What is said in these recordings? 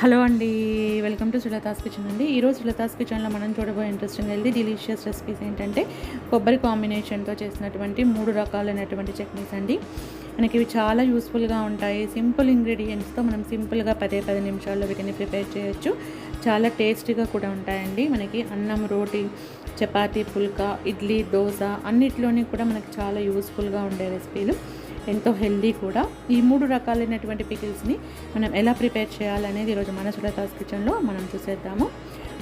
Hello అండి welcome to సులతాస్ kitchen అండి. ఈరోజు సులతాస్ కిచెన్లో మనం చూడబోయే ఇంట్రెస్టింగ్ హెల్దీ డిలీషియస్ రెసిపీస్ ఏంటంటే కొబ్బరి కాంబినేషన్తో చేసినటువంటి మూడు రకాలైనటువంటి చట్నీస్ అండి. మనకి ఇవి చాలా యూస్ఫుల్గా ఉంటాయి. సింపుల్ ఇంగ్రీడియంట్స్తో మనం సింపుల్గా పదే పది నిమిషాల్లో వీటిని ప్రిపేర్ చేయొచ్చు. చాలా టేస్టీగా కూడా ఉంటాయండి. మనకి అన్నం రోటీ చపాతీ పుల్కా ఇడ్లీ దోశ అన్నిట్లోని కూడా మనకి చాలా యూస్ఫుల్గా ఉండే రెసిపీలు ఎంతో హెల్దీ కూడా. ఈ మూడు రకాలైనటువంటి పికిల్స్ని మనం ఎలా ప్రిపేర్ చేయాలనేది ఈరోజు మన సులతాస్ కిచెన్లో మనం చూసేద్దాము.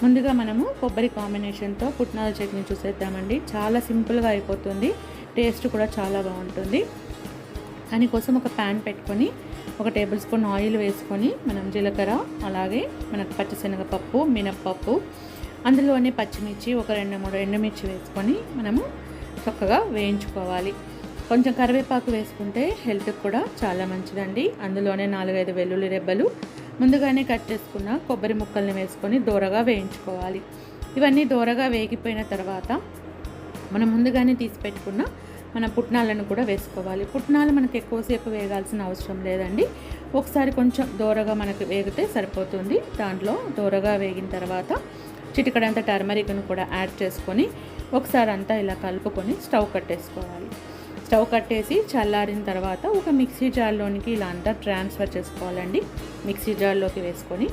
ముందుగా మనము కొబ్బరి కాంబినేషన్తో పుట్నాల చట్నీ చూసేద్దామండి. చాలా సింపుల్గా అయిపోతుంది. టేస్ట్ కూడా చాలా బాగుంటుంది. దానికోసం ఒక ప్యాన్ పెట్టుకొని ఒక టేబుల్ స్పూన్ ఆయిల్ వేసుకొని మనం జీలకర్ర అలాగే మనకు పచ్చిశనగపప్పు మినప్పప్పు అందులోనే పచ్చిమిర్చి ఒక రెండు మూడు ఎండుమిర్చి వేసుకొని మనము చక్కగా వేయించుకోవాలి. కొంచెం కరివేపాకు వేసుకుంటే హెల్త్కి కూడా చాలా మంచిదండి. అందులోనే నాలుగైదు వెల్లుల్లి రెబ్బలు ముందుగానే కట్ చేసుకున్న కొబ్బరి ముక్కల్ని వేసుకొని దూరగా వేయించుకోవాలి. ఇవన్నీ దూరగా వేగిపోయిన తర్వాత మనం ముందుగానే తీసి పెట్టుకున్న మన పుట్నాలను కూడా వేసుకోవాలి. పుట్నాలు మనకు ఎక్కువసేపు వేగాల్సిన అవసరం లేదండి. ఒకసారి కొంచెం దూరగా మనకు వేగితే సరిపోతుంది. దాంట్లో దూరగా వేగిన తర్వాత చిటికడంత టర్మరిక్ను కూడా యాడ్ చేసుకొని ఒకసారి అంతా ఇలా కలుపుకొని స్టవ్ కట్టేసుకోవాలి. స్టవ్ కట్టేసి చల్లారిన తర్వాత ఒక మిక్సీ జార్లోనికి ఇలా అంతా ట్రాన్స్ఫర్ చేసుకోవాలండి. మిక్సీ జార్లోకి వేసుకొని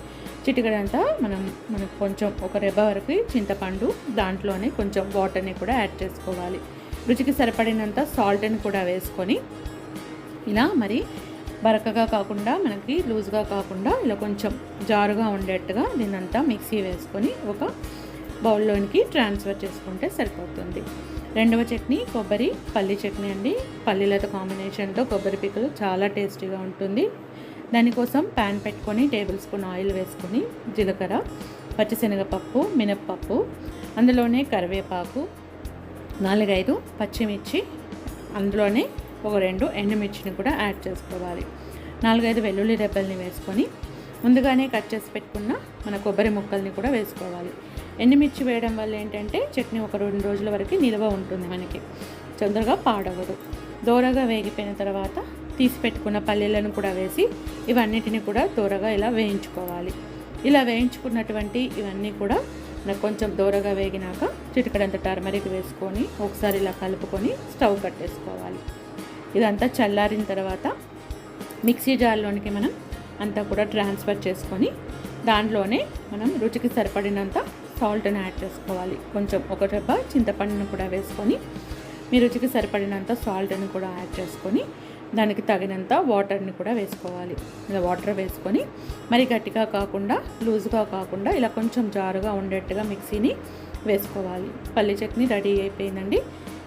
చిటికడంతా మనం మనకు కొంచెం ఒక రెబ్బ వరకు చింతపండు దాంట్లోనే కొంచెం వాటర్ని కూడా యాడ్ చేసుకోవాలి. రుచికి సరిపడినంత సాల్ట్ని కూడా వేసుకొని ఇలా మరి బరకగా కాకుండా మనకి లూజ్గా కాకుండా ఇలా కొంచెం జారుగా ఉండేట్టుగా దీనంతా మిక్సీ వేసుకొని ఒక బౌల్లోనికి ట్రాన్స్ఫర్ చేసుకుంటే సరిపోతుంది. రెండవ చట్నీ కొబ్బరి పల్లి చట్నీ అండి. పల్లీలతో కాంబినేషన్తో కొబ్బరి పిక్కలు చాలా టేస్టీగా ఉంటుంది. దానికోసం ప్యాన్ పెట్టుకొని టేబుల్ స్పూన్ ఆయిల్ వేసుకొని జీలకర్ర పచ్చిశనగపప్పు మినప్పప్పు అందులోనే కరివేపాకు నాలుగైదు పచ్చిమిర్చి అందులోనే ఒక రెండు ఎండుమిర్చిని కూడా యాడ్ చేసుకోవాలి. నాలుగైదు వెల్లుల్లి రెబ్బల్ని వేసుకొని ముందుగానే కట్ చేసి పెట్టుకున్న మన కొబ్బరి ముక్కల్ని కూడా వేసుకోవాలి. ఎండుమిర్చి వేయడం వల్ల ఏంటంటే చట్నీ ఒక రెండు రోజుల వరకు నిల్వ ఉంటుంది మనకి. తొందరగా పాడవదు. దోరగా వేగిపోయిన తర్వాత తీసి పెట్టుకున్న పల్లీలను కూడా వేసి ఇవన్నిటిని కూడా దూరగా ఇలా వేయించుకోవాలి. ఇలా వేయించుకున్నటువంటి ఇవన్నీ కూడా నాకు కొంచెం దూరగా వేగినాక చిటికడంత టర్మరిక్ వేసుకొని ఒకసారి ఇలా కలుపుకొని స్టవ్ కట్టేసుకోవాలి. ఇదంతా చల్లారిన తర్వాత మిక్సీ జార్లోనికి మనం అంతా కూడా ట్రాన్స్ఫర్ చేసుకొని దాంట్లోనే మనం రుచికి సరిపడినంత సాల్ట్ని యాడ్ చేసుకోవాలి. కొంచెం ఒక డబ్బా చింతపండును కూడా వేసుకొని మీ రుచికి సరిపడినంత సాల్ట్ని కూడా యాడ్ చేసుకొని దానికి తగినంత వాటర్ని కూడా వేసుకోవాలి. ఇలా వాటర్ వేసుకొని మరి గట్టిగా కాకుండా లూజ్గా కాకుండా ఇలా కొంచెం జారుగా ఉండేట్టుగా మిక్సీని వేసుకోవాలి. పల్లి చట్నీ రెడీ అయిపోయిందండి.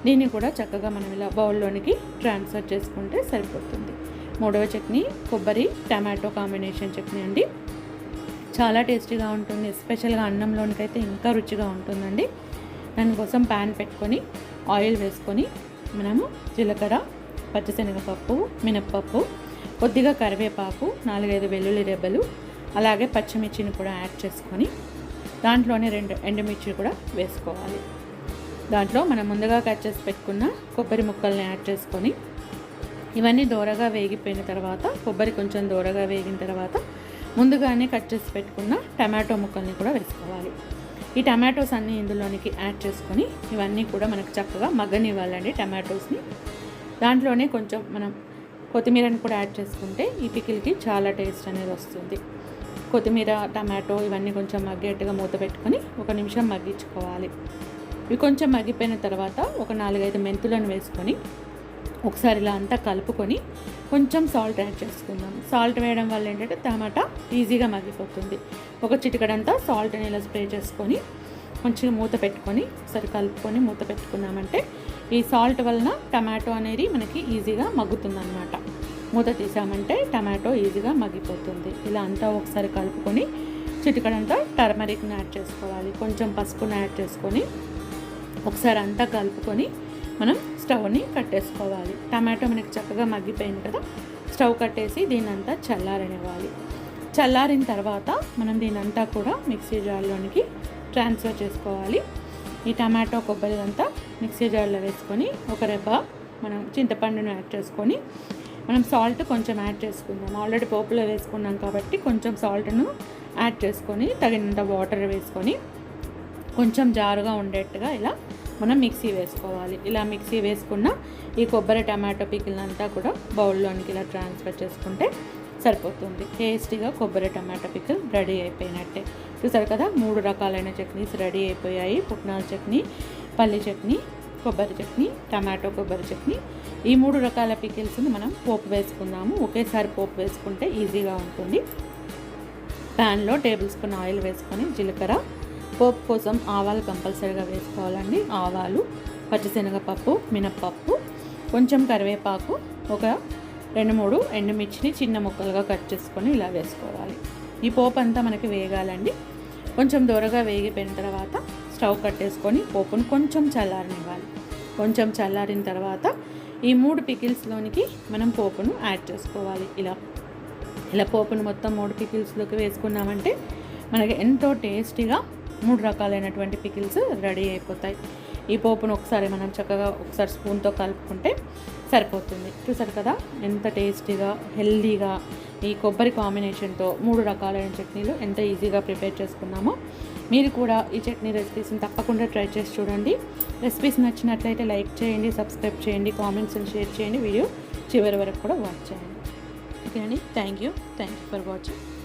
దీన్ని కూడా చక్కగా మనం ఇలా బౌల్లోనికి ట్రాన్స్ఫర్ చేసుకుంటే సరిపోతుంది. మూడవ చట్నీ కొబ్బరి టమాటో కాంబినేషన్ చట్నీ అండి. చాలా టేస్టీగా ఉంటుంది. ఎస్పెషల్గా అన్నంలోనికైతే ఇంకా రుచిగా ఉంటుందండి. దానికోసం ప్యాన్ పెట్టుకొని ఆయిల్ వేసుకొని మనము జీలకర్ర పచ్చిశనగపప్పు మినప్పప్పు కొద్దిగా కరివేపాకు నాలుగైదు వెల్లుల్లి రెబ్బలు అలాగే పచ్చిమిర్చిని కూడా యాడ్ చేసుకొని దాంట్లోనే రెండు ఎండుమిర్చి కూడా వేసుకోవాలి. దాంట్లో మనం ముందుగా కట్ చేసి పెట్టుకున్న కొబ్బరి ముక్కల్ని యాడ్ చేసుకొని ఇవన్నీ దూరగా వేగిపోయిన తర్వాత కొబ్బరి కొంచెం దూరగా వేగిన తర్వాత ముందుగానే కట్ చేసి పెట్టుకున్న టమాటో ముక్కల్ని కూడా వేసుకోవాలి. ఈ టమాటోస్ అన్నీ ఇందులోనికి యాడ్ చేసుకొని ఇవన్నీ కూడా మనకు చక్కగా మగ్గనివ్వాలండి టమాటోస్ని. దాంట్లోనే కొంచెం మనం కొత్తిమీరని కూడా యాడ్ చేసుకుంటే ఈ పికిల్కి చాలా టేస్ట్ అనేది వస్తుంది. కొత్తిమీర టమాటో ఇవన్నీ కొంచెం మగ్గేట్టుగా మూత పెట్టుకొని ఒక నిమిషం మగ్గించుకోవాలి. ఇవి కొంచెం మగ్గిపోయిన తర్వాత ఒక నాలుగైదు మెంతులను వేసుకొని ఒకసారి ఇలా అంతా కలుపుకొని కొంచెం సాల్ట్ యాడ్ చేసుకుందాం. సాల్ట్ వేయడం వల్ల ఏంటంటే టమాటా ఈజీగా మగ్గిపోతుంది. ఒక చిటికడంతా సాల్ట్ని ఇలా స్ప్రే చేసుకొని కొంచెం మూత పెట్టుకొని ఒకసారి కలుపుకొని మూత పెట్టుకున్నామంటే ఈ సాల్ట్ వలన టమాటో అనేది మనకి ఈజీగా మగ్గుతుందన్నమాట. మూత తీసామంటే టమాటో ఈజీగా మగ్గిపోతుంది. ఇలా అంతా ఒకసారి కలుపుకొని చిటికడంతా టర్మరిక్ని యాడ్ చేసుకోవాలి. కొంచెం పసుపుని యాడ్ చేసుకొని ఒకసారి అంతా కలుపుకొని మనం స్టవ్ని కట్టేసుకోవాలి. టమాటో మనకి చక్కగా మగ్గిపోయింది కదా స్టవ్ కట్టేసి దీని అంతా చల్లారనివ్వాలి. చల్లారిన తర్వాత మనం దీని అంతా కూడా మిక్సీ జార్లోనికి ట్రాన్స్ఫర్ చేసుకోవాలి. ఈ టమాటో కొబ్బరి అంతా మిక్సీ జార్లో వేసుకొని ఒక రెబ్బ మనం చింతపండును యాడ్ చేసుకొని మనం సాల్ట్ కొంచెం యాడ్ చేసుకుందాం. ఆల్రెడీ పోపులో వేసుకున్నాం కాబట్టి కొంచెం సాల్ట్ను యాడ్ చేసుకొని తగినంత వాటర్ వేసుకొని కొంచెం జారుగా ఉండేట్టుగా ఇలా మనం మిక్సీ వేసుకోవాలి. ఇలా మిక్సీ వేసుకున్న ఈ కొబ్బరి టమాటో పికిల్నంతా కూడా బౌల్లోనికి ఇలా ట్రాన్స్ఫర్ చేసుకుంటే సరిపోతుంది. టేస్టీగా కొబ్బరి టమాటో పికిల్ రెడీ అయిపోయినట్టే. చూసారు కదా మూడు రకాలైన చట్నీస్ రెడీ అయిపోయాయి. పుట్నాల చట్నీ పల్లి చట్నీ కొబ్బరి చట్నీ టమాటో కొబ్బరి చట్నీ. ఈ మూడు రకాల పికిల్స్ని మనం పోపు వేసుకుందాము. ఒకేసారి పోపు వేసుకుంటే ఈజీగా ఉంటుంది. ప్యాన్లో టేబుల్ స్పూన్ ఆయిల్ వేసుకొని జీలకర్ర. పోపు కోసం ఆవాలు కంపల్సరీగా వేసుకోవాలండి. ఆవాలు పచ్చిశనగపప్పు మినప్పప్పు కొంచెం కరివేపాకు ఒక రెండు మూడు ఎండుమిర్చిని చిన్న ముక్కలుగా కట్ చేసుకొని ఇలా వేసుకోవాలి. ఈ పోపు అంతా మనకి వేగాలండి. కొంచెం దూరగా వేగిపోయిన తర్వాత స్టవ్ కట్టేసుకొని పోపును కొంచెం చల్లారనివ్వాలి. కొంచెం చల్లారిన తర్వాత ఈ మూడు పికిల్స్లోనికి మనం పోపును యాడ్ చేసుకోవాలి. ఇలా ఇలా పోపును మొత్తం మూడు పికిల్స్లోకి వేసుకున్నామంటే మనకి ఎంతో టేస్టీగా మూడు రకాలైనటువంటి పికిల్స్ రెడీ అయిపోతాయి. ఈ పోపును ఒకసారి మనం చక్కగా ఒకసారి స్పూన్తో కలుపుకుంటే సరిపోతుంది. చూసారు కదా ఎంత టేస్టీగా హెల్దీగా ఈ కొబ్బరి కాంబినేషన్తో మూడు రకాలైన చట్నీలు ఎంత ఈజీగా ప్రిపేర్ చేసుకున్నామో మీరు కూడా ఈ చట్నీ రెసిపీస్ని తప్పకుండా ట్రై చేసి చూడండి. రెసిపీస్ నచ్చినట్లయితే లైక్ చేయండి సబ్స్క్రైబ్ చేయండి కామెంట్స్ని షేర్ చేయండి. వీడియో చివరి వరకు కూడా వాచ్ చేయండి. ఓకే అండి? Thank you thank you for watching